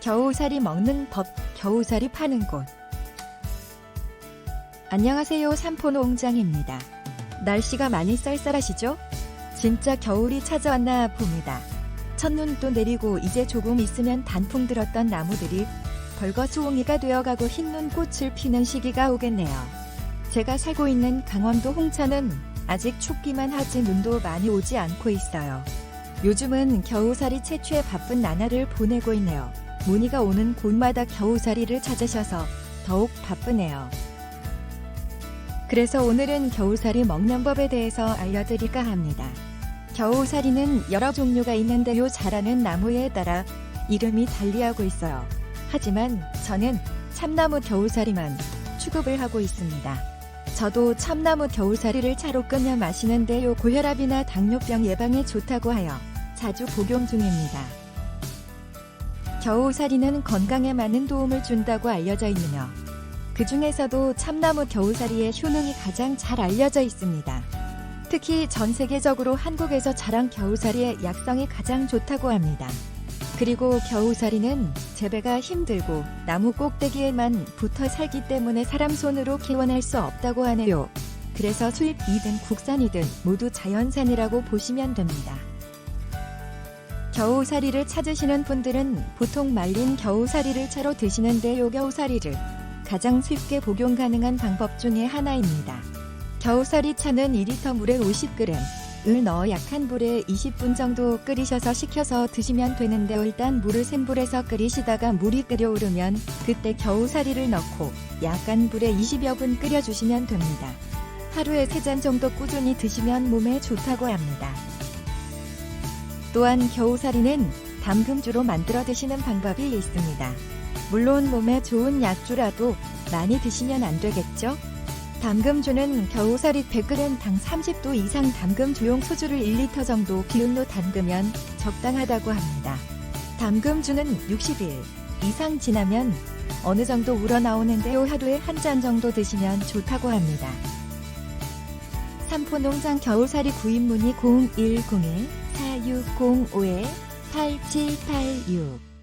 겨우살이 먹는 법, 겨우살이 파는 곳. 안녕하세요. 삼포농장입니다. 날씨가 많이 쌀쌀하시죠? 진짜 겨울이 찾아왔나 봅니다. 첫눈도 내리고 이제 조금 있으면 단풍 들었던 나무들이 벌거 수홍이가 되어가고 흰눈 꽃을 피는 시기가 오겠네요. 제가 살고 있는 강원도 홍천은 아직 춥기만 하지 눈도 많이 오지 않고 있어요. 요즘은 겨우살이 채취에 바쁜 나날을 보내고 있네요. 문의가 오는 곳마다 겨우살이를 찾으셔서 더욱 바쁘네요. 그래서 오늘은 겨우살이 먹는 법에 대해서 알려드릴까 합니다. 겨우살이는 여러 종류가 있는데요. 자라는 나무에 따라 이름이 달리하고 있어요. 하지만 저는 참나무 겨우살이만 취급을 하고 있습니다. 저도 참나무 겨우살이를 차로 끓여 마시는데요. 고혈압이나 당뇨병 예방에 좋다고 하여 자주 복용 중입니다. 겨우살이는 건강에 많은 도움을 준다고 알려져 있으며 그 중에서도 참나무 겨우살이의 효능이 가장 잘 알려져 있습니다. 특히 전 세계적으로 한국에서 자란 겨우살이의 약성이 가장 좋다고 합니다. 그리고 겨우살이는 재배가 힘들고 나무 꼭대기에만 붙어 살기 때문에 사람 손으로 키워낼 수 없다고 하네요. 그래서 수입이든 국산이든 모두 자연산이라고 보시면 됩니다. 겨우살이를 찾으시는 분들은 보통 말린 겨우살이를 차로 드시는데 요. 겨우살이를 가장 쉽게 복용 가능한 방법 중에 하나입니다. 겨우살이 차는 2리터 물에 50g, 을 넣어 약한 불에 20분 정도 끓이셔서 식혀서 드시면 되는데요. 일단 물을 센 불에서 끓이시다가 물이 끓여오르면 그때 겨우살이를 넣고 약간 불에 20여 분 끓여주시면 됩니다. 하루에 3잔 정도 꾸준히 드시면 몸에 좋다고 합니다. 또한 겨우살이는 담금주로 만들어 드시는 방법이 있습니다. 물론 몸에 좋은 약주라도 많이 드시면 안 되겠죠? 담금주는 겨우살이 100g 당 30도 이상 담금주용 소주를 1리터 정도 기온로 담그면 적당하다고 합니다. 담금주는 60일 이상 지나면 어느 정도 우러나오는데요. 하루에 한 잔 정도 드시면 좋다고 합니다. 삼포농장 겨우살이 구입 문의 0101-4605-8786